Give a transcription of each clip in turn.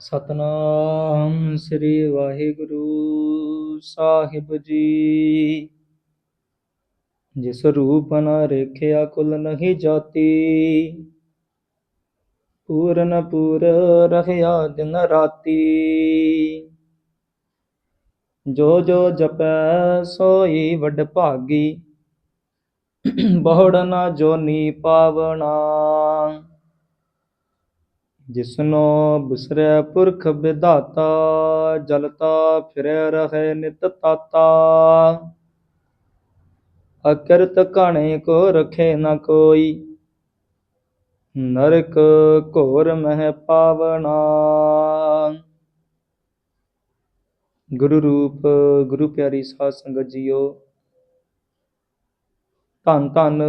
ਸਤਨਾਮ ਸ੍ਰੀ ਵਾਹਿਗੁਰੂ ਸਾਹਿਬ ਜੀ। ਜਿਸ ਰੂਪ ਨ ਰੇਖਿਆ ਕੁਲ ਨਹੀਂ ਜਾਤੀ, ਪੂਰਨ ਪੂਰ ਰਹਿਆ ਦਿਨ ਰਾਤੀ। ਜੋ ਜੋ ਜਪੈ ਸੋਈ ਵਡ ਭਾਗੀ, ਬਹੁੜ ਨਾ ਜੋਨੀ ਪਾਵਣਾ। ਜਿਸਨੋ ਬਿਸਰੈ ਪੁਰਖ ਵਿਧਾਤਾ ਜਲਤਾ ਫਿਰੈ ਰਹੇ ਨਿਤ ਤਾਤਾ। ਅਕਿਰਤ ਘਾਣੇ ਕੋ ਰਖੇ ਨ ਕੋਈ, ਨਰਕ ਘੋਰ ਮਹਿ ਪਾਵਣਾ। ਗੁਰੂ ਰੂਪ, ਗੁਰੂ ਪਿਆਰੀ ਸਾਧ ਸੰਗਤ ਜੀਓ, ਧੰਨ ਧੰਨ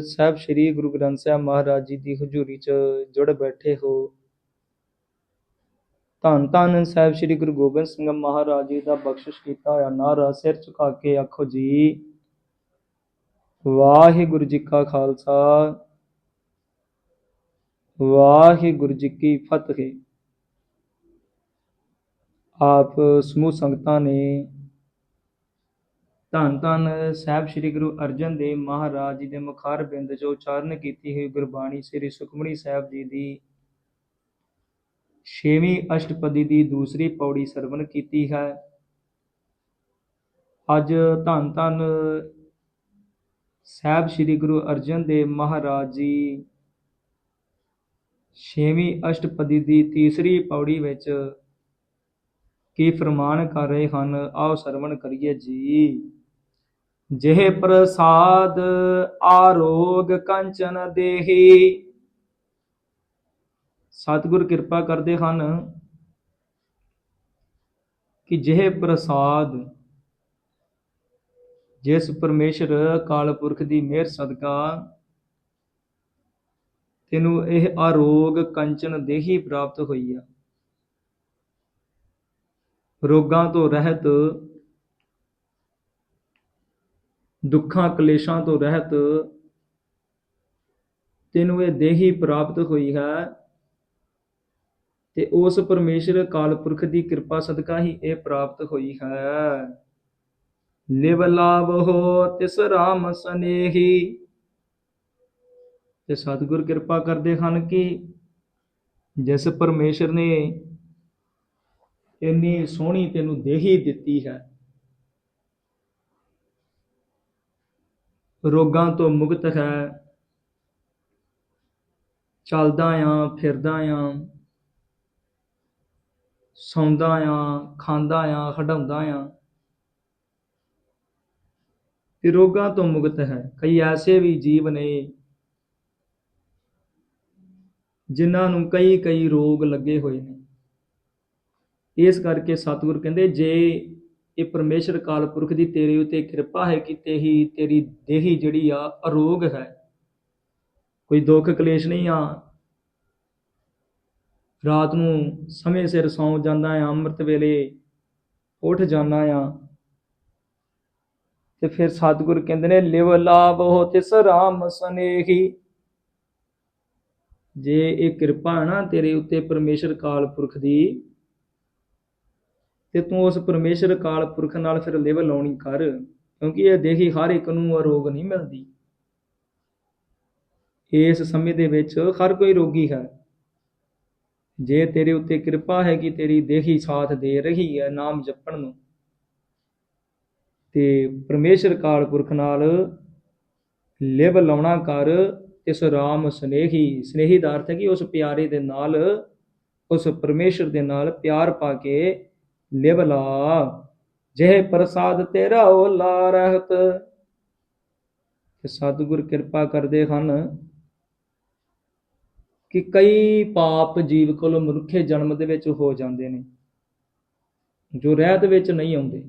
ਸਾਹਿਬ ਸ੍ਰੀ ਗੁਰੂ ਗ੍ਰੰਥ ਸਾਹਿਬ ਮਹਾਰਾਜ ਜੀ ਦੀ ਹਜ਼ੂਰੀ 'ਚ ਜੁੜ ਬੈਠੇ ਹੋ। ਧੰਨ ਧੰਨ ਸਾਹਿਬ ਸ੍ਰੀ ਗੁਰੂ ਗੋਬਿੰਦ ਸਿੰਘ ਮਹਾਰਾਜ ਜੀ ਦਾ ਬਖਸ਼ਿਸ਼ ਕੀਤਾ ਹੋਇਆ ਨਾਰਾ, ਸਿਰ ਝੁਕਾ ਕੇ ਆਖੋ ਜੀ, ਵਾਹਿਗੁਰੂ ਜੀ ਕਾ ਖਾਲਸਾ, ਵਾਹਿਗੁਰੂ ਜੀ ਕੀ ਫਤਿਹ। ਆਪ ਸਮੂਹ ਸੰਗਤਾਂ ਨੇ ਧੰਨ ਧੰਨ ਸਾਹਿਬ ਸ੍ਰੀ ਗੁਰੂ ਅਰਜਨ ਦੇਵ ਮਹਾਰਾਜ ਜੀ ਦੇ ਮੁਖਾਰ ਬਿੰਦ 'ਚੋਂ ਉਚਾਰਨ ਕੀਤੀ ਹੋਈ ਗੁਰਬਾਣੀ ਸ੍ਰੀ ਸੁਖਮਨੀ ਸਾਹਿਬ ਜੀ ਦੀ ਛੇਵੀਂ ਅਸ਼ਟਪਦੀ ਦੀ ਦੂਸਰੀ ਪੌੜੀ ਸਰਵਣ ਕੀਤੀ ਹੈ। ਅੱਜ ਧੰਨ ਧੰਨ ਸਾਹਿਬ ਸ੍ਰੀ ਗੁਰੂ ਅਰਜਨ ਦੇਵ ਮਹਾਰਾਜ ਜੀ ਛੇਵੀਂ ਅਸ਼ਟਪਦੀ ਦੀ ਤੀਸਰੀ ਪੌੜੀ ਵਿੱਚ ਕੀ ਫਰਮਾਨ ਕਰ ਰਹੇ ਹਨ? ਆਓ ਸਰਵਣ ਕਰੀਏ ਜੀ। ਜਿਹੇ ਪ੍ਰਸਾਦ ਆਰੋਗ ਕੰਚਨ ਦੇਹੀ ਸਤਿਗੁਰ ਕਿਰਪਾ ਕਰਦੇ ਹਨ ਕਿ ਜਿਹੇ ਪ੍ਰਸਾਦ ਜਿਸ ਪਰਮੇਸ਼ਰ ਅਕਾਲ ਪੁਰਖ ਦੀ ਮਿਹਰ ਸਦਕਾ ਤੈਨੂੰ ਇਹ ਆਰੋਗ ਕੰਚਨ ਦੇਹੀ ਪ੍ਰਾਪਤ ਹੋਈ ਆ। ਰੋਗਾਂ ਤੋਂ ਰਹਿਤ, ਦੁੱਖਾਂ ਕਲੇਸ਼ਾਂ ਤੋਂ ਰਹਿਤ ਤੈਨੂੰ ਇਹ ਦੇਹੀ ਪ੍ਰਾਪਤ ਹੋਈ ਹੈ। ਤੇ ਉਸ ਪਰਮੇਸ਼ਰ ਅਕਾਲ ਪੁਰਖ ਦੀ ਕਿਰਪਾ ਸਦਕਾ ਹੀ ਇਹ ਪ੍ਰਾਪਤ ਹੋਈ ਹੈ। ਲਿਵ ਲਾਭ ਤਿਸ ਰਾਮ ਸਨੇਹੀ। ਤੇ ਸਤਿਗੁਰ ਕਿਰਪਾ ਕਰਦੇ ਹਨ ਕਿ ਜਿਸ ਪਰਮੇਸ਼ਰ ਨੇ ਇੰਨੀ ਸੋਹਣੀ ਤੈਨੂੰ ਦੇਹੀ ਦਿੱਤੀ ਹੈ, ਰੋਗਾਂ ਤੋਂ ਮੁਕਤ ਹੈ, ਚੱਲਦਾ ਆ, ਫਿਰਦਾ ਆ ਸੌਂਦਾ ਆ, ਖਾਂਦਾ ਆ ਹਟਾਉਂਦਾ ਆ। ਤੇ ਰੋਗਾਂ ਤੋਂ ਮੁਕਤ ਹੈ। ਕਈ ਐਸੇ ਵੀ ਜੀਵ ਨੇ ਜਿਨ੍ਹਾਂ ਨੂੰ ਕਈ ਕਈ ਰੋਗ ਲੱਗੇ ਹੋਏ ਨੇ। ਇਸ ਕਰਕੇ ਸਤਿਗੁਰ ਕਹਿੰਦੇ, ਜੇ ਇਹ ਪਰਮੇਸ਼ਰ ਕਾਲ ਪੁਰਖ ਦੀ ਤੇਰੇ ਉਤੇ ਕਿਰਪਾ ਹੈ ਕਿ ਤੇਹੀ, ਤੇਰੀ ਦੇਹੀ ਜਿਹੜੀ ਆ, ਅਰੋਗ ਹੈ। ਕੋਈ ਦੁੱਖ ਕਲੇਸ਼ ਨਹੀਂ ਆ ਰਾਤ ਨੂੰ ਸਮੇਂ ਸਿਰ ਸੌਂ ਜਾਂਦਾ ਆ ਅੰਮ੍ਰਿਤ ਵੇਲੇ ਉੱਠ ਜਾਂਦਾ ਆ ਤੇ ਫਿਰ ਸਤਿਗੁਰ ਕਹਿੰਦੇ ਨੇ, ਲਿਵ ਲਾਭ ਹੋ ਤਿਸ ਰਾਮ ਸਨੇਹੀ। ਜੇ ਇਹ ਕਿਰਪਾ ਹੈ ਨਾ ਤੇਰੇ ਉੱਤੇ ਪਰਮੇਸ਼ਰ ਕਾਲ ਪੁਰਖ ਦੀ, ਤੇ ਤੂੰ ਉਸ ਪਰਮੇਸ਼ਰ ਕਾਲ ਪੁਰਖ ਨਾਲ ਫਿਰ ਲਿਵ ਲਾਉਣੀ ਕਰ, ਕਿਉਂਕਿ ਇਹ ਦੇਖੀ ਹਰ ਇੱਕ ਨੂੰ ਅਰੋਗ ਨਹੀਂ ਮਿਲਦੀ। ਇਸ ਸਮੇਂ ਦੇ ਵਿੱਚ ਹਰ ਕੋਈ ਰੋਗੀ ਹੈ। ਜੇ ਤੇਰੇ ਉੱਤੇ ਕਿਰਪਾ ਹੈ ਕਿ ਤੇਰੀ ਦੇਹੀ ਸਾਥ ਦੇ ਰਹੀ ਹੈ, ਨਾਮ ਜਪਣ ਨੂੰ। ਤੇ ਪਰਮੇਸ਼ਰ ਕਾਲ ਪੁਰਖ ਨਾਲ ਲਿਵ ਲਾਉਣਾ ਕਰ ਇਸ ਰਾਮ ਸਨੇਹੀ। ਸਨੇਹੀ ਦਾ ਅਰਥ ਹੈ ਕਿ ਉਸ ਪਿਆਰੇ ਦੇ ਨਾਲ, ਉਸ ਪਰਮੇਸ਼ਰ ਦੇ ਨਾਲ ਪਿਆਰ ਪਾ ਕੇ ਲਿਵ ਲਾ। ਜਿਹੇ ਪ੍ਰਸਾਦ ਤੇਰਾ ਓ ਲਾ ਤੇ ਸਤਿਗੁਰ ਕਿਰਪਾ ਕਰਦੇ ਹਨ। ਕਿ ਕਈ ਪਾਪ ਜੀਵ ਕੋਲ ਮਨੁੱਖੇ ਜਨਮ ਦੇ ਵਿੱਚ ਹੋ ਜਾਂਦੇ ਨੇ, ਜੋ ਰਹਿਤ ਵਿੱਚ ਨਹੀਂ ਆਉਂਦੇ।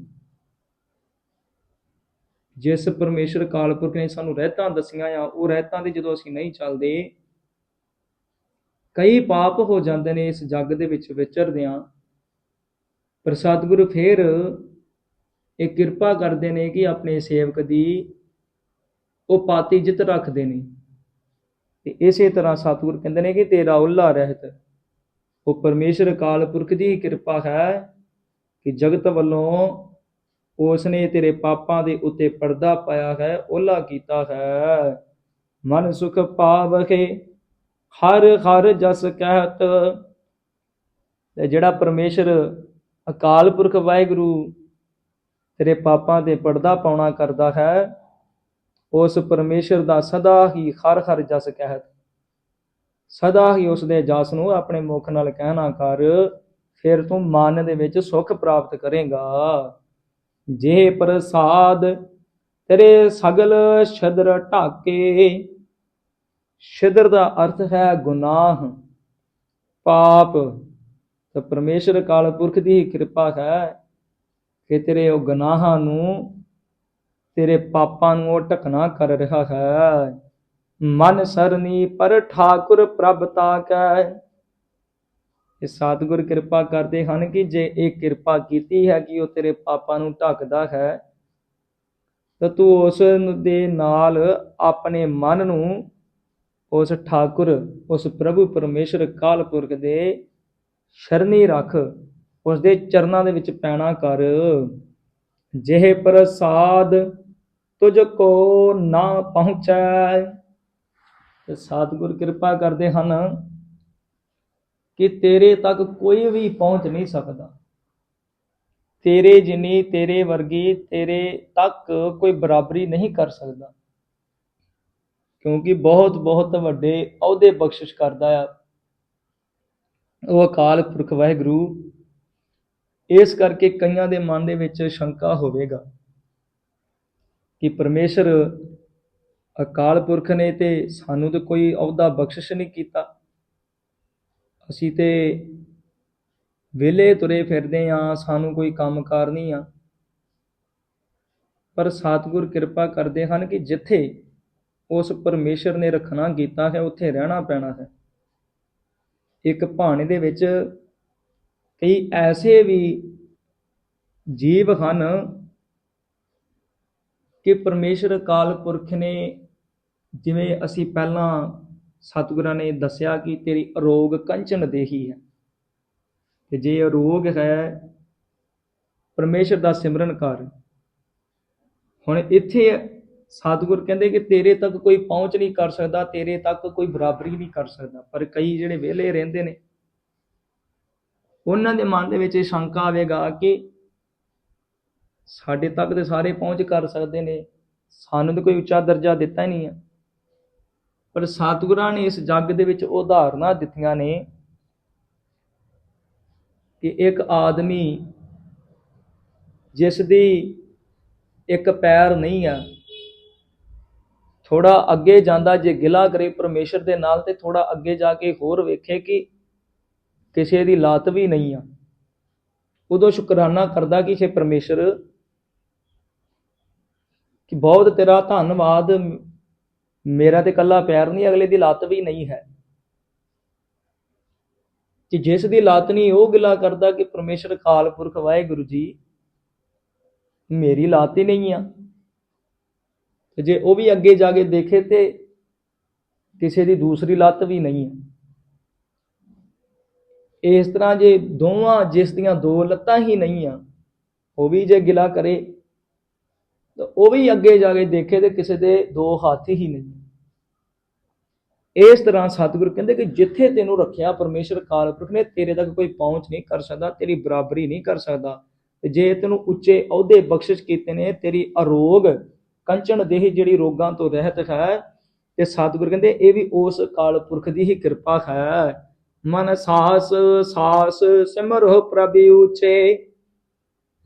ਜਿਸ ਪਰਮੇਸ਼ਰ ਕਾਲਪੁਰਖ ਨੇ ਸਾਨੂੰ ਰਹਿਤਾਂ ਦਸੀਆਂ ਆ, ਉਹ ਰਹਿਤਾਂ ਦੇ ਜਦੋਂ ਅਸੀਂ ਨਹੀਂ ਚੱਲਦੇ, ਕਈ ਪਾਪ ਹੋ ਜਾਂਦੇ ਨੇ ਇਸ ਜੱਗ ਦੇ ਵਿੱਚ ਵਿਚਰਦਿਆਂ ਪਰ ਸਤਿਗੁਰੂ ਫੇਰ ਇਹ ਕਿਰਪਾ ਕਰਦੇ ਨੇ ਕਿ ਆਪਣੇ ਸੇਵਕ ਦੀ ਉਹ ਪਾਤੀ ਜਿੱਤ ਰੱਖਦੇ ਨੇ। ਤੇ ਇਸੇ ਤਰ੍ਹਾਂ ਸਤਿਗੁਰ ਕਹਿੰਦੇ ਨੇ ਕਿ ਤੇਰਾ ਉੱਲਾ ਰਹਿਤ। ਉਹ ਪਰਮੇਸ਼ਰ ਅਕਾਲ ਪੁਰਖ ਦੀ ਕਿਰਪਾ ਹੈ ਕਿ ਜਗਤ ਵੱਲੋਂ ਉਸ ਨੇ ਤੇਰੇ ਪਾਪਾਂ ਦੇ ਉੱਤੇ ਪਰਦਾ ਪਾਇਆ ਹੈ ਓਲਾ ਕੀਤਾ ਹੈ। ਮਨ ਸੁਖ ਪਾਵਹਿ, ਹਰ ਹਰ ਜਸ ਕਹਿਤ। ਤੇ ਜਿਹੜਾ ਪਰਮੇਸ਼ਰ ਅਕਾਲ ਪੁਰਖ ਵਾਹਿਗੁਰੂ ਤੇਰੇ ਪਾਪਾਂ ਤੇ ਪਰਦਾ ਪਾਉਣਾ ਕਰਦਾ ਹੈ ਉਸ ਪਰਮੇਸ਼ਰ ਦਾ ਸਦਾ ਹੀ ਹਰ ਹਰ ਜਸ ਕਹਿਤ। ਸਦਾ ਹੀ ਉਸ ਦੇ ਜਸ ਨੂੰ ਆਪਣੇ ਮੁਖ ਨਾਲ ਕਹਿਣਾ ਕਰ, ਫਿਰ ਤੂੰ ਮਨ ਦੇ ਵਿੱਚ ਸੁਖ ਪ੍ਰਾਪਤ ਕਰੇਗਾ। ਜੇ ਪ੍ਰਸਾਦ ਤੇਰੇ ਸਗਲ ਛਦਰ ਢਾਕੇ, ਛਦਰ ਦਾ ਅਰਥ ਹੈ ਗੁਨਾਹ। ਪਾਪ, ਤਾਂ ਪਰਮੇਸ਼ਰ ਕਾਲ ਪੁਰਖ ਦੀ ਹੀ ਕਿਰਪਾ ਹੈ ਕਿ ਤੇਰੇ ਉਹ ਗੁਨਾਹਾਂ ਨੂੰ ਤੇਰੇ ਪਾਪਾਂ ਨੂੰ ਉਹ ਢਕਣਾ ਕਰ ਰਿਹਾ ਹੈ। ਮਨ ਸਰਨੀ ਪਰ ਠਾਕੁਰ ਪ੍ਰਭ ਤਾਕੈ ਇਹ ਸਤਿਗੁਰ ਕਿਰਪਾ ਕਰਦੇ ਹਨ ਕਿ ਜੇ ਇਹ ਕਿਰਪਾ ਕੀਤੀ ਹੈ ਕਿ ਉਹ ਤੇਰੇ ਪਾਪਾਂ ਨੂੰ ਢੱਕਦਾ ਹੈ, ਤਾਂ ਤੂੰ ਉਸ ਦੇ ਨਾਲ ਆਪਣੇ ਮਨ ਨੂੰ ਉਸ ਠਾਕੁਰ, ਉਸ ਪ੍ਰਭੂ ਪਰਮੇਸ਼ਰ ਕਾਲ ਪੁਰਖ ਦੇ ਸ਼ਰਨੀ ਰੱਖ ਉਸ ਦੇ ਚਰਨਾਂ ਦੇ ਵਿੱਚ ਪੈਣਾ ਕਰ। ਜਿਹੇ ਪ੍ਰਸਾਦ ਤੁਝ ਕੋ ਨਾ ਪਹੁੰਚੈ। ਤੇ ਸਤਿਗੁਰ ਕਿਰਪਾ ਕਰਦੇ ਹਨ ਕਿ ਤੇਰੇ ਤੱਕ ਕੋਈ ਵੀ ਪਹੁੰਚ ਨਹੀਂ ਸਕਦਾ। ਤੇਰੇ ਜਿਨੀ ਤੇਰੇ ਵਰਗੀ ਤੇਰੇ ਤੱਕ ਕੋਈ ਬਰਾਬਰੀ ਨਹੀਂ ਕਰ ਸਕਦਾ। ਕਿਉਂਕਿ ਬਹੁਤ ਬਹੁਤ ਵੱਡੇ ਅਹੁਦੇ ਬਖਸ਼ਿਸ਼ ਕਰਦਾ ਆ। ਉਹ ਅਕਾਲ ਪੁਰਖ ਵਾਹਿਗੁਰੂ, ਇਸ ਕਰਕੇ ਕਈਆਂ ਦੇ ਮਨ ਦੇ ਵਿੱਚ ਸ਼ੰਕਾ ਹੋਵੇਗਾ। ਕਿ ਪਰਮੇਸ਼ਰ ਅਕਾਲ ਪੁਰਖ ਨੇ ਤੇ ਸਾਨੂੰ ਤੇ ਕੋਈ ਅਹੁਦਾ ਬਖਸ਼ਿਸ਼ ਨਹੀਂ ਕੀਤਾ। ਅਸੀਂ ਤੇ ਵਿਹਲੇ ਤੁਰੇ ਫਿਰਦੇ ਆ, ਸਾਨੂੰ ਕੋਈ ਕੰਮਕਾਰ ਨਹੀਂ ਆ। ਪਰ ਸਤਿਗੁਰ ਕਿਰਪਾ ਕਰਦੇ ਹਨ ਕਿ ਜਿੱਥੇ ਉਸ ਪਰਮੇਸ਼ਰ ਨੇ ਰੱਖਣਾ ਕੀਤਾ ਹੈ, ਉੱਥੇ ਰਹਿਣਾ ਪੈਣਾ ਹੈ। ਇੱਕ ਭਾਣੇ ਦੇ ਵਿੱਚ ਕਈ ਐਸੇ ਵੀ ਜੀਵ ਹਨ ਕਿ ਪਰਮੇਸ਼ਰ ਕਾਲ ਪੁਰਖ ਨੇ ਜਿਵੇਂ ਅਸੀਂ ਪਹਿਲਾਂ ਸਤਿਗੁਰਾਂ ਨੇ ਦੱਸਿਆ ਕਿ ਤੇਰੀ ਅਰੋਗ ਕੰਚਨ ਦੇਹੀ ਹੈ। ਤੇ ਜੇ ਅਰੋਗ ਹੈ, ਪਰਮੇਸ਼ਰ ਦਾ ਸਿਮਰਨ ਕਰ। ਹੁਣ ਇੱਥੇ ਸਤਿਗੁਰ ਕਹਿੰਦੇ ਕਿ ਤੇਰੇ ਤੱਕ ਕੋਈ ਪਹੁੰਚ ਨਹੀਂ ਕਰ ਸਕਦਾ, ਤੇਰੇ ਤੱਕ ਕੋਈ ਬਰਾਬਰੀ ਨਹੀਂ ਕਰ ਸਕਦਾ। ਪਰ ਕਈ ਜਿਹੜੇ ਵਿਹਲੇ ਰਹਿੰਦੇ ਨੇ, ਉਹਨਾਂ ਦੇ ਮਨ ਦੇ ਵਿੱਚ ਇਹ ਸ਼ੰਕਾ ਆਵੇਗਾ ਕਿ ਸਾਡੇ ਤੱਕ ਤੇ ਸਾਰੇ ਪਹੁੰਚ ਕਰ ਸਕਦੇ ਨੇ। ਸਾਨੂੰ ਤਾਂ ਕੋਈ ਉੱਚਾ ਦਰਜਾ ਦਿੱਤਾ ਹੀ ਨਹੀਂ ਆ। ਪਰ ਸਤਿਗੁਰਾਂ ਨੇ ਇਸ ਜੱਗ ਦੇ ਵਿੱਚ ਉਦਾਹਰਨਾਂ ਦਿੱਤੀਆਂ ਨੇ ਕਿ ਇੱਕ ਆਦਮੀ ਜਿਸ ਦੀ ਇੱਕ ਪੈਰ ਨਹੀਂ ਆ ਥੋੜਾ ਅੱਗੇ ਜਾਂਦਾ ਜੇ ਗਿਲਾ ਕਰੇ ਪਰਮੇਸ਼ਰ ਦੇ ਨਾਲ ਤੇ ਥੋੜਾ ਅੱਗੇ ਜਾ ਕੇ ਹੋਰ ਵੇਖੇ ਕਿ ਕਿਸੇ ਦੀ ਲਾਤ ਵੀ ਨਹੀਂ ਆ। ਉਦੋਂ ਸ਼ੁਕਰਾਨਾ ਕਰਦਾ ਕਿ ਛੇ ਪਰਮੇਸ਼ਰ ਕਿ ਬਹੁਤ ਤੇਰਾ ਧੰਨਵਾਦ, ਮੇਰਾ ਤੇ ਕੱਲਾ ਪੈਰ ਨਹੀਂ, ਅਗਲੇ ਦੀ ਲੱਤ ਵੀ ਨਹੀਂ ਹੈ। ਕਿ ਜਿਸ ਦੀ ਲੱਤ ਨਹੀਂ, ਉਹ ਗਿਲਾ ਕਰਦਾ ਕਿ ਪਰਮੇਸ਼ਰ ਕਾਲ ਪੁਰਖ ਵਾਹਿਗੁਰੂ ਜੀ, ਮੇਰੀ ਲੱਤ ਹੀ ਨਹੀਂ ਆ। ਤੇ ਜੇ ਉਹ ਵੀ ਅੱਗੇ ਜਾ ਕੇ ਦੇਖੇ ਤੇ ਕਿਸੇ ਦੀ ਦੂਸਰੀ ਲੱਤ ਵੀ ਨਹੀਂ ਹੈ ਇਸ ਤਰ੍ਹਾਂ ਜੇ ਦੋਵਾਂ ਜਿਸ ਦੀਆਂ ਦੋ ਲੱਤਾਂ ਹੀ ਨਹੀਂ ਆ, ਉਹ ਵੀ ਜੇ ਗਿਲਾ ਕਰੇ ਤਾਂ ਉਹ ਵੀ ਅੱਗੇ ਜਾ ਕੇ ਦੇਖੇ ਤੇ ਕਿਸੇ ਦੇ ਦੋ ਹੱਥ ਹੀ ਨਹੀਂ। ਇਸ ਤਰ੍ਹਾਂ ਸਤਿਗੁਰ ਕਹਿੰਦੇ ਕਿ ਜਿੱਥੇ ਤੈਨੂੰ ਰੱਖਿਆ ਪਰਮੇਸ਼ਰ ਕਾਲ ਪੁਰਖ ਨੇ, ਤੇਰੇ ਤੱਕ ਕੋਈ ਪਹੁੰਚ ਨਹੀਂ ਕਰ ਸਕਦਾ, ਤੇਰੀ ਬਰਾਬਰੀ ਨਹੀਂ ਕਰ ਸਕਦਾ। ਤੇ ਜੇ ਤੈਨੂੰ ਉੱਚੇ ਅਹੁਦੇ ਬਖਸ਼ਿਸ਼ ਕੀਤੇ ਨੇ, ਤੇਰੀ ਅਰੋਗ ਕੰਚਨ ਦੇਹ ਜਿਹੜੀ ਰੋਗਾਂ ਤੋਂ ਰਹਿਤ ਹੈ, ਤੇ ਸਤਿਗੁਰ ਕਹਿੰਦੇ ਇਹ ਵੀ ਉਸ ਕਾਲ ਪੁਰਖ ਦੀ ਹੀ ਕਿਰਪਾ ਹੈ। ਮਨ ਸਾਸ ਸਾਸ ਸਿਮਰੋ ਪ੍ਰਭੀ ਉਚੇ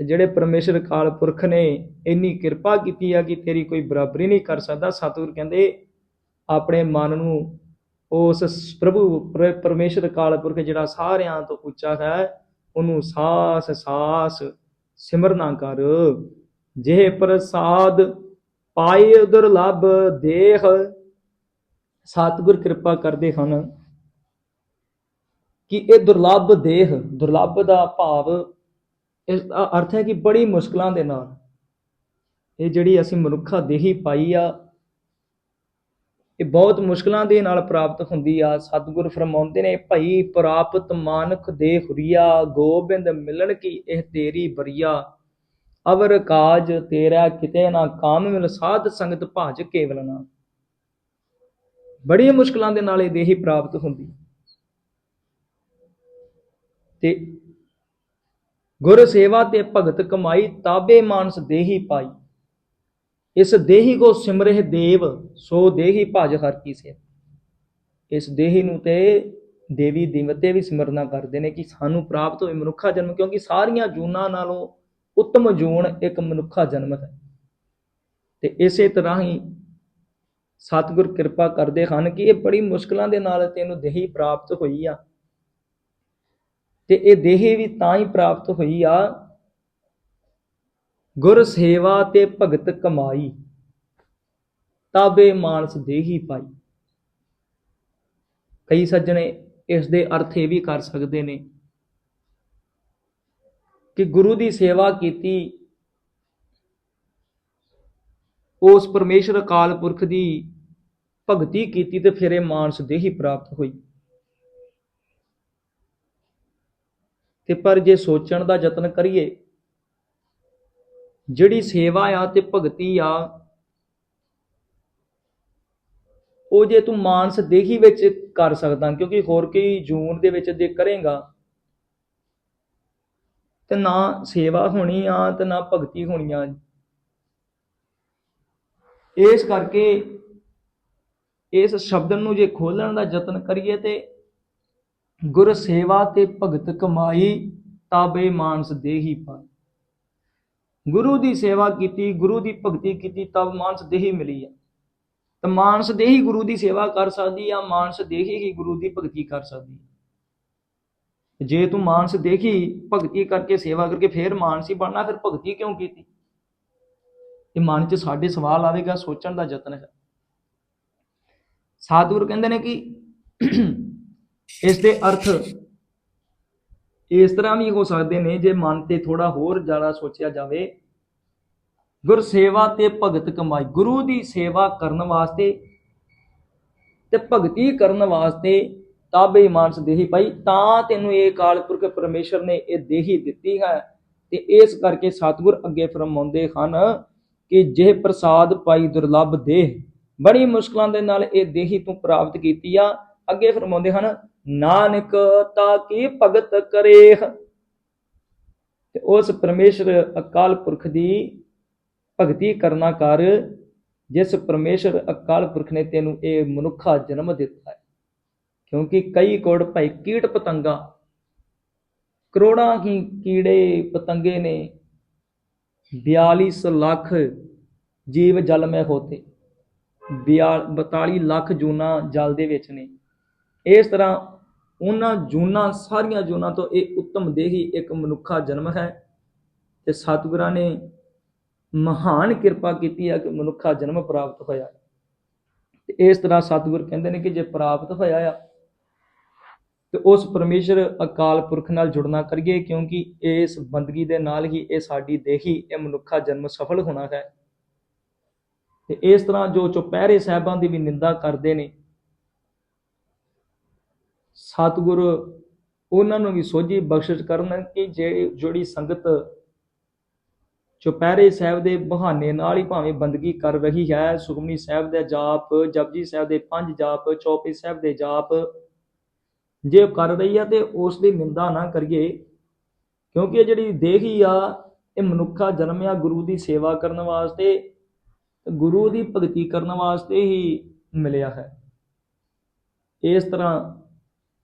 ਤੇ ਜਿਹੜੇ ਪਰਮੇਸ਼ਰ ਕਾਲ ਪੁਰਖ ਨੇ, ਇੰਨੀ ਕਿਰਪਾ ਕੀਤੀ ਆ ਕਿ ਤੇਰੀ ਕੋਈ ਬਰਾਬਰੀ ਨਹੀਂ ਕਰ ਸਕਦਾ। ਸਤਿਗੁਰ ਕਹਿੰਦੇ, ਆਪਣੇ ਮਨ ਨੂੰ ਉਸ ਪ੍ਰਭੂ ਪਰ- ਪਰਮੇਸ਼ਰ ਕਾਲ ਪੁਰਖ ਜਿਹੜਾ ਸਾਰਿਆਂ ਤੋਂ ਉੱਚਾ ਹੈ, ਉਹਨੂੰ ਸਾਸ ਸਾਸ ਸਿਮਰਨਾ ਕਰ। ਜੇ ਪ੍ਰਸਾਦ ਪਾਏ ਦੁਰਲਭ ਦੇਹ ਸਤਿਗੁਰ ਕਿਰਪਾ ਕਰਦੇ ਹਨ ਕਿ ਇਹ ਦੁਰਲੱਭ ਦੇਹ, ਦੁਰਲੱਭ ਦਾ ਭਾਵ ਇਸ ਦਾ ਅਰਥ ਹੈ ਕਿ ਬੜੀ ਮੁਸ਼ਕਲਾਂ ਦੇ ਨਾਲ ਇਹ ਜਿਹੜੀ ਅਸੀਂ ਮਨੁੱਖਾ ਦੇਹੀ ਪਾਈ ਆ, ਇਹ ਬਹੁਤ ਮੁਸ਼ਕਲਾਂ ਦੇ ਨਾਲ ਪ੍ਰਾਪਤ ਹੁੰਦੀ ਆ। ਸਤਿਗੁਰ ਫਰਮਾਉਂਦੇ ਨੇ, ਭਈ ਪ੍ਰਾਪਤ ਮਾਨਕ ਦੇ ਹੁਰੀਆ, ਗੋਬਿੰਦ ਮਿਲਣ ਕੀ ਇਹ ਤੇਰੀ ਬਰੀਆ। ਅਵਰ ਕਾਜ ਤੇਰਾ ਕਿਤੇ ਨਾ ਕਾਮ ਮਿਲ, ਸਾਧ ਸੰਗਤ ਭਾਜ ਕੇਵਲ ਨਾ। ਬੜੀਆਂ ਮੁਸ਼ਕਲਾਂ ਦੇ ਨਾਲ ਇਹ ਦੇਹੀ ਪ੍ਰਾਪਤ ਹੁੰਦੀ। ਤੇ ਗੁਰ ਸੇਵਾ ਤੇ ਭਗਤ ਕਮਾਈ ਤਾਬੇ ਮਾਨਸ ਦੇਹੀ ਪਾਈ। ਇਸ ਦੇਹੀ ਕੋ ਸਿਮਰਹਿ ਦੇਵ, ਸੋ ਦੇਹੀ ਭਜ ਹਰ ਕੀ ਸੇ ਇਸ ਦੇਹੀ ਨੂੰ ਤੇ ਦੇਵੀ ਦੇਵਤੇ ਵੀ ਸਿਮਰਨਾ ਕਰਦੇ ਨੇ ਕਿ ਸਾਨੂੰ ਪ੍ਰਾਪਤ ਹੋਏ ਮਨੁੱਖਾ ਜਨਮ, ਕਿਉਂਕਿ ਸਾਰੀਆਂ ਜੂਨਾਂ ਨਾਲੋਂ ਉੱਤਮ ਜੂਨ ਇੱਕ ਮਨੁੱਖਾ ਜਨਮ ਹੈ। ਤੇ ਇਸੇ ਤਰ੍ਹਾਂ ਹੀ ਸਤਿਗੁਰ ਕਿਰਪਾ ਕਰਦੇ ਹਨ ਕਿ ਇਹ ਬੜੀ ਮੁਸ਼ਕਲਾਂ ਦੇ ਨਾਲ ਤੈਨੂੰ ਦੇਹੀ ਪ੍ਰਾਪਤ ਹੋਈ ਆ। ਤੇ ਇਹ ਦੇਹੀ ਵੀ ਤਾਂ ਹੀ ਪ੍ਰਾਪਤ ਹੋਈ ਆ। ਗੁਰ ਸੇਵਾ ਤੇ ਭਗਤ ਕਮਾਈ, ਤਾਬੇ ਮਾਨਸ ਦੇਹੀ ਪਾਈ। ਕਈ ਸੱਜਣੇ ਇਸ ਦੇ ਅਰਥ ਇਹ ਵੀ ਕਰ ਸਕਦੇ ਨੇ ਕਿ ਗੁਰੂ ਦੀ ਸੇਵਾ ਕੀਤੀ, ਉਸ ਪਰਮੇਸ਼ਰ ਅਕਾਲ ਪੁਰਖ ਦੀ ਭਗਤੀ ਕੀਤੀ ਤੇ ਫਿਰ ਇਹ ਮਾਨਸ ਦੇਹੀ ਪ੍ਰਾਪਤ ਹੋਈ। ਤੇ ਪਰ ਜੇ ਸੋਚਣ ਦਾ ਯਤਨ ਕਰੀਏ, ਜਿਹੜੀ ਸੇਵਾ ਆ ਤੇ ਭਗਤੀ ਆ, ਉਹ ਜੇ ਤੂੰ ਮਾਨਸ ਦੇਹੀ ਵਿੱਚ ਕਰ ਸਕਦਾ, ਕਿਉਂਕਿ ਹੋਰ ਕਈ ਜੂਨ ਦੇ ਵਿੱਚ ਜੇ ਕਰੇਗਾ, ਤੇ ਨਾ ਸੇਵਾ ਹੋਣੀ ਆ ਤੇ ਨਾ ਭਗਤੀ ਹੋਣੀ ਆ। ਇਸ ਕਰਕੇ ਇਸ ਸ਼ਬਦ ਨੂੰ ਜੇ ਖੋਲਣ ਦਾ ਯਤਨ ਕਰੀਏ ਤੇ ਗੁਰ ਸੇਵਾ ਤੇ ਭਗਤ ਕਮਾਈ, ਤਾਬੇ ਮਾਨਸ ਦੇਹੀ ਪਾਈ। ਗੁਰੂ ਦੀ ਸੇਵਾ ਕੀਤੀ, ਗੁਰੂ ਦੀ ਭਗਤੀ ਕੀਤੀ, ਤਬ ਮਾਨਸ ਦੇਹੀ ਮਿਲੀ ਆ। ਤਾਂ ਮਾਨਸ ਦੇਹੀ ਗੁਰੂ ਦੀ ਸੇਵਾ ਕਰ ਸਕਦੀ ਆ, ਮਾਨਸ ਦੇਹੀ ਹੀ ਗੁਰੂ ਦੀ ਭਗਤੀ ਕਰ ਸਕਦੀ ਜੇ ਤੂੰ ਮਾਨਸ ਦੇਖੀ ਭਗਤੀ ਕਰਕੇ ਸੇਵਾ ਕਰਕੇ ਫੇਰ ਮਾਨਸੀ ਬਣਨਾ, ਫਿਰ ਭਗਤੀ ਕਿਉਂ ਕੀਤੀ? ਇਹ ਮਨ 'ਚ ਸਾਡੇ ਸਵਾਲ ਆਵੇਗਾ, ਸੋਚਣ ਦਾ ਯਤਨ ਹੈ। ਸਾਧੁਰ ਕਹਿੰਦੇ ਨੇ ਕਿ ਇਸ ਦੇ ਅਰਥ ਇਸ ਤਰ੍ਹਾਂ ਵੀ ਹੋ ਸਕਦੇ ਨੇ ਜੇ ਮਨ ਤੇ ਥੋੜਾ ਹੋਰ ਜ਼ਿਆਦਾ ਸੋਚਿਆ ਜਾਵੇ। ਗੁਰ ਸੇਵਾ ਤੇ ਭਗਤ ਕਮਾਈ, ਗੁਰੂ ਦੀ ਸੇਵਾ ਕਰਨ ਵਾਸਤੇ ਤੇ ਭਗਤੀ ਕਰਨ ਵਾਸਤੇ ਤਾਬੇ ਮਾਨਸ ਦੇਹੀ। ਪਾਈ ਤਾਂ ਤੈਨੂੰ ਇਹ ਕਾਲ ਪੁਰਖ ਪਰਮੇਸ਼ਰ ਨੇ ਇਹ ਦੇਹੀ ਦਿੱਤੀ ਹੈ ਤੇ ਇਸ ਕਰਕੇ ਸਤਿਗੁਰ ਅੱਗੇ ਫਰਮਾਉਂਦੇ ਹਨ ਕਿ ਜੇ ਪ੍ਰਸਾਦ ਪਾਈ ਦੁਰਲੱਭ ਦੇਹ, ਬੜੀ ਮੁਸ਼ਕਲਾਂ ਦੇ ਨਾਲ ਇਹ ਦੇਹੀ ਤੂੰ ਪ੍ਰਾਪਤ ਕੀਤੀ ਆ। ਅੱਗੇ ਫਰਮਾਉਂਦੇ ਹਨ ਨਾਨਕ ਤਾ ਕੀ ਭਗਤ ਕਰੇ ਤੇ ਉਸ ਪਰਮੇਸ਼ਰ ਅਕਾਲ ਪੁਰਖ ਦੀ ਭਗਤੀ ਕਰਨਾ ਕਰ, ਜਿਸ ਪਰਮੇਸ਼ਰ ਅਕਾਲ ਪੁਰਖ ਨੇ ਤੈਨੂੰ ਇਹ ਮਨੁੱਖਾ ਜਨਮ ਦਿੱਤਾ ਹੈ। ਕਿਉਂਕਿ ਕਈ ਕੋੜ ਭਾਈ ਕੀਟ ਪਤੰਗਾ, ਕਰੋੜਾਂ ਹੀ ਕੀੜੇ ਪਤੰਗੇ ਨੇ 42 ਲੱਖ ਜੀਵ ਜਲ ਮੈਂ ਹੋਤੇ 42 ਲੱਖ ਜੂਨਾ ਜਲ ਦੇ ਵਿੱਚ ਨੇ। ਇਸ ਤਰ੍ਹਾਂ ਉਹਨਾਂ ਜੂਨਾਂ, ਸਾਰੀਆਂ ਜੂਨਾਂ ਤੋਂ ਇਹ ਉੱਤਮ ਦੇਹੀ ਇੱਕ ਮਨੁੱਖਾ ਜਨਮ ਹੈ ਤੇ ਸਤਿਗੁਰਾਂ ਨੇ ਮਹਾਨ ਕਿਰਪਾ ਕੀਤੀ ਹੈ ਕਿ ਮਨੁੱਖਾ ਜਨਮ ਪ੍ਰਾਪਤ ਹੋਇਆ। ਤੇ ਇਸ ਤਰ੍ਹਾਂ ਸਤਿਗੁਰ ਕਹਿੰਦੇ ਨੇ ਕਿ ਜੇ ਪ੍ਰਾਪਤ ਹੋਇਆ ਆ, ਤੇ ਉਸ ਪਰਮੇਸ਼ਰ ਅਕਾਲ ਪੁਰਖ ਨਾਲ ਜੁੜਨਾ ਕਰੀਏ ਕਿਉਂਕਿ ਇਸ ਬੰਦਗੀ ਦੇ ਨਾਲ ਹੀ ਇਹ ਸਾਡੀ ਦੇਹੀ, ਇਹ ਮਨੁੱਖਾ ਜਨਮ ਸਫਲ ਹੋਣਾ ਹੈ। ਤੇ ਇਸ ਤਰ੍ਹਾਂ ਜੋ ਚੁਪਹਿਰੇ ਸਾਹਿਬਾਂ ਦੀ ਵੀ ਨਿੰਦਾ ਕਰਦੇ ਨੇ ਸਤਿਗੁਰ ਉਹਨਾਂ ਨੂੰ ਵੀ ਸੋਝੀ ਬਖਸ਼ਿਸ਼ ਕਰਨ ਕਿ ਜਿਹੜੀ ਜਿਹੜੀ ਸੰਗਤ ਚੁਪਹਿਰੇ ਸਾਹਿਬ ਦੇ ਬਹਾਨੇ ਨਾਲ ਹੀ ਭਾਵੇਂ ਬੰਦਗੀ ਕਰ ਰਹੀ ਹੈ, ਸੁਖਮਨੀ ਸਾਹਿਬ ਦੇ ਜਾਪ, ਜਪਜੀ ਸਾਹਿਬ ਦੇ ਪੰਜ ਜਾਪ ਚੌਪੀ ਸਾਹਿਬ ਦੇ ਜਾਪ ਜੇ ਉਹ ਕਰ ਰਹੀ ਆ ਤੇ ਉਸ ਦੀ ਨਿੰਦਾ ਨਾ ਕਰੀਏ, ਕਿਉਂਕਿ ਇਹ ਜਿਹੜੀ ਦੇਹੀ ਆ, ਇਹ ਮਨੁੱਖਾ ਜਨਮ ਆ ਗੁਰੂ ਦੀ ਸੇਵਾ ਕਰਨ ਵਾਸਤੇ ਗੁਰੂ ਦੀ ਭਗਤੀ ਕਰਨ ਵਾਸਤੇ ਹੀ ਮਿਲਿਆ ਹੈ। ਇਸ ਤਰ੍ਹਾਂ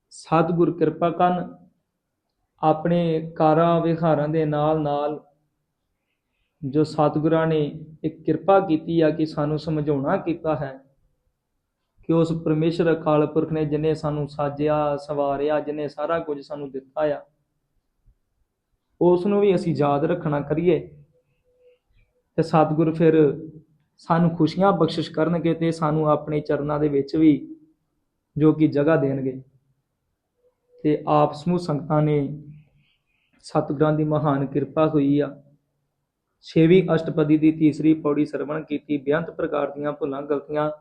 ਸਤਿਗੁਰ ਕਿਰਪਾ ਕਰਨ ਆਪਣੇ ਕਾਰਾਂ ਵਿਹਾਰਾਂ ਦੇ ਨਾਲ ਨਾਲ ਜੋ ਸਤਿਗੁਰਾਂ ਨੇ ਇੱਕ ਕਿਰਪਾ ਕੀਤੀ ਆ ਕਿ ਸਾਨੂੰ ਸਮਝਾਉਣਾ ਕੀਤਾ ਹੈ ਕਿ ਉਸ ਪਰਮੇਸ਼ਰ ਅਕਾਲ ਪੁਰਖ ਨੇ ਜਿਨੇ ਸਾਨੂੰ ਸਾਜਿਆ, ਸਵਾਰਿਆ, ਜਿਨੇ ਸਾਰਾ ਕੁਝ ਸਾਨੂੰ ਦਿੱਤਾ ਆ ਉਸ ਨੂੰ ਵੀ ਅਸੀਂ ਯਾਦ ਰੱਖਣਾ ਕਰੀਏ ਤੇ ਸਤਿਗੁਰ ਫਿਰ ਸਾਨੂੰ ਖੁਸ਼ੀਆਂ ਬਖਸ਼ਿਸ਼ ਕਰਨਗੇ ਤੇ ਸਾਨੂੰ ਆਪਣੇ ਚਰਨਾਂ ਦੇ ਵਿੱਚ ਵੀ ਜੋ ਕਿ ਜਗ੍ਹਾ ਦੇਣਗੇ। ਤੇ ਆਪ ਸਮੂਹ ਸੰਗਤਾਂ ਨੇ ਸਤਿਗੁਰਾਂ ਦੀ ਮਹਾਨ ਕਿਰਪਾ ਹੋਈ ਆ। ਛੇਵੀਂ ਅਸ਼ਟਪਦੀ ਦੀ ਤੀਸਰੀ ਪੌੜੀ ਸਰਵਣ ਕੀਤੀ, ਬੇਅੰਤ ਪ੍ਰਕਾਰ ਦੀਆਂ ਭੁੱਲਾਂ ਗਲਤੀਆਂ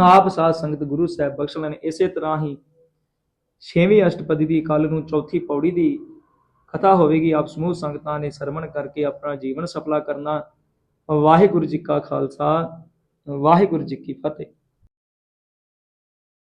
ਆਪ ਸਾਧ ਸੰਗਤ ਗੁਰੂ ਸਾਹਿਬ ਬਖਸ਼ ਲੈਣ। ਇਸੇ ਤਰ੍ਹਾਂ ਹੀ ਛੇਵੀਂ ਅਸ਼ਟਪਦੀ ਦੀ ਕੱਲ ਨੂੰ ਚੌਥੀ ਪੌੜੀ ਦੀ ਕਥਾ ਹੋਵੇਗੀ। ਆਪ ਸਮੂਹ ਸੰਗਤਾਂ ਨੇ ਸਰਵਣ ਕਰਕੇ ਆਪਣਾ ਜੀਵਨ ਸਫਲਾ ਕਰਨਾ। ਵਾਹਿਗੁਰੂ ਜੀ ਕਾ ਖਾਲਸਾ, ਵਾਹਿਗੁਰੂ ਜੀ ਕੀ ਫਤਿਹ।